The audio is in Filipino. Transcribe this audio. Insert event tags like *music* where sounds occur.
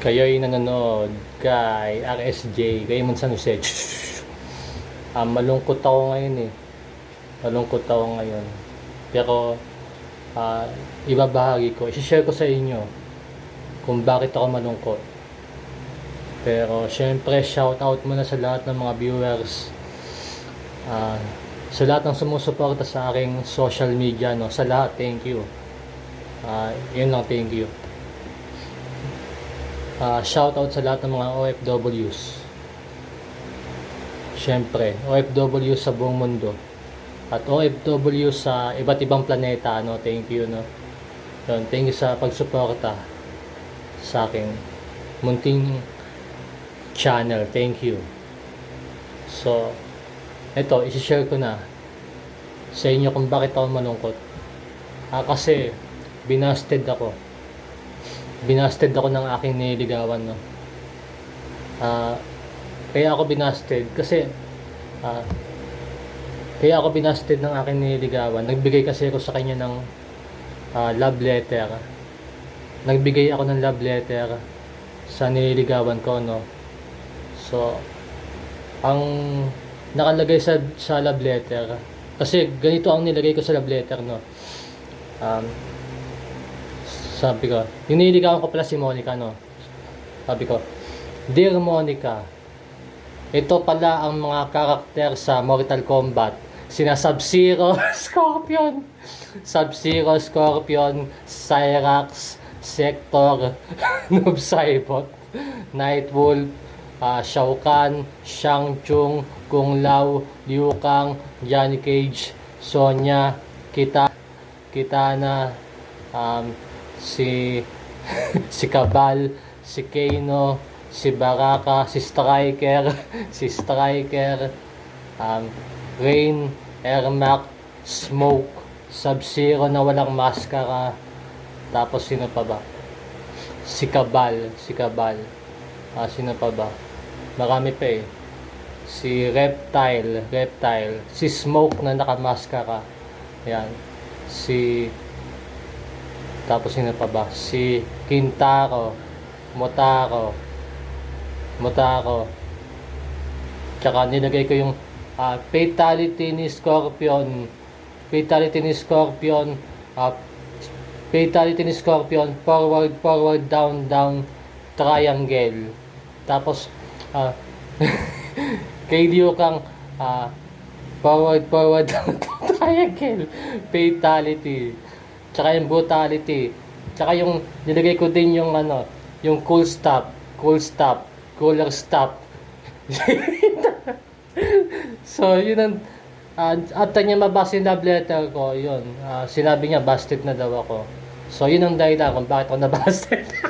Kayo'y nanonood kay RSJ, kay Monsan Jose. *laughs* Ah, malungkot ako ngayon eh. Malungkot ako ngayon. Pero, ah, ibabahagi ko, isi-share ko sa inyo kung bakit ako malungkot. Pero, syempre, shout out muna sa lahat ng mga viewers. Ah, sa lahat ng sumusuporta sa aking social media, no? Sa lahat, thank you. Ah, yun lang, thank you. Ah, shout out sa lahat ng mga OFWs. Siyempre, OFW sa buong mundo. At OFW sa iba't ibang planeta, no? Thank you, no? Yun, thank you sa pagsuporta sa aking munting channel. Thank you. So, ito, isi-share ko na sa inyo kung bakit ako malungkot. Ah, kasi, binasted ako. Binasted ako ng aking nililigawan, no? Ah, kaya ako binasted kasi ah, kaya ako binasted ng aking nililigawan. Nagbigay kasi ako sa kanya ng ah, love letter. Nagbigay ako ng love letter sa nililigawan ko, no? So, ang nakalagay sa sa love letter kasi ganito ang nilagay ko sa love letter, no? Um, sabi ko, yung nililigawan ko pala si Monica, no? Sabi ko, Dear Monica, ito pala ang mga karakter sa Mortal Kombat. Sina Sub-Zero, *laughs* Scorpion, Sub-Zero, Scorpion, Cyrax, Sector, *laughs* Noob Saibot, Nightwolf, uh, Shao Kahn, Shang Tsung, Kung Lao, Liu Kang, Johnny Cage, Sonya, Kita, Kitana, um, si *laughs* si Kabal, si Kano, si Baraka, si Striker, *laughs* si Striker, um, Rain, Ermac, Smoke, Sub-Zero na walang maskara, tapos sino pa ba? Si Kabal, si Kabal. Ah, sino pa ba? Marami pa eh. Si Reptile, Reptile, si Smoke na nakamaskara. Yan. Si tapos sino pa ba? Si Kintaro, Motaro, Motaro. Tsaka nilagay ko yung ah, fatality ni Scorpion. Fatality ni Scorpion. ah, fatality ni Scorpion. Forward, forward, down, down, triangle. Tapos, ah, *laughs* kay Liu Kang, ah, forward, forward, *laughs* down, triangle. Fatality. Tsaka yung brutality. Tsaka yung nilagay ko din yung ano, yung cool stop, cool stop, cooler stop. *laughs* so, yun ang uh, at niya mabasa yung love letter ko, yun. ah, sinabi niya, busted na daw ako. So, yun ang dahilan kung bakit ako nabasted. *laughs*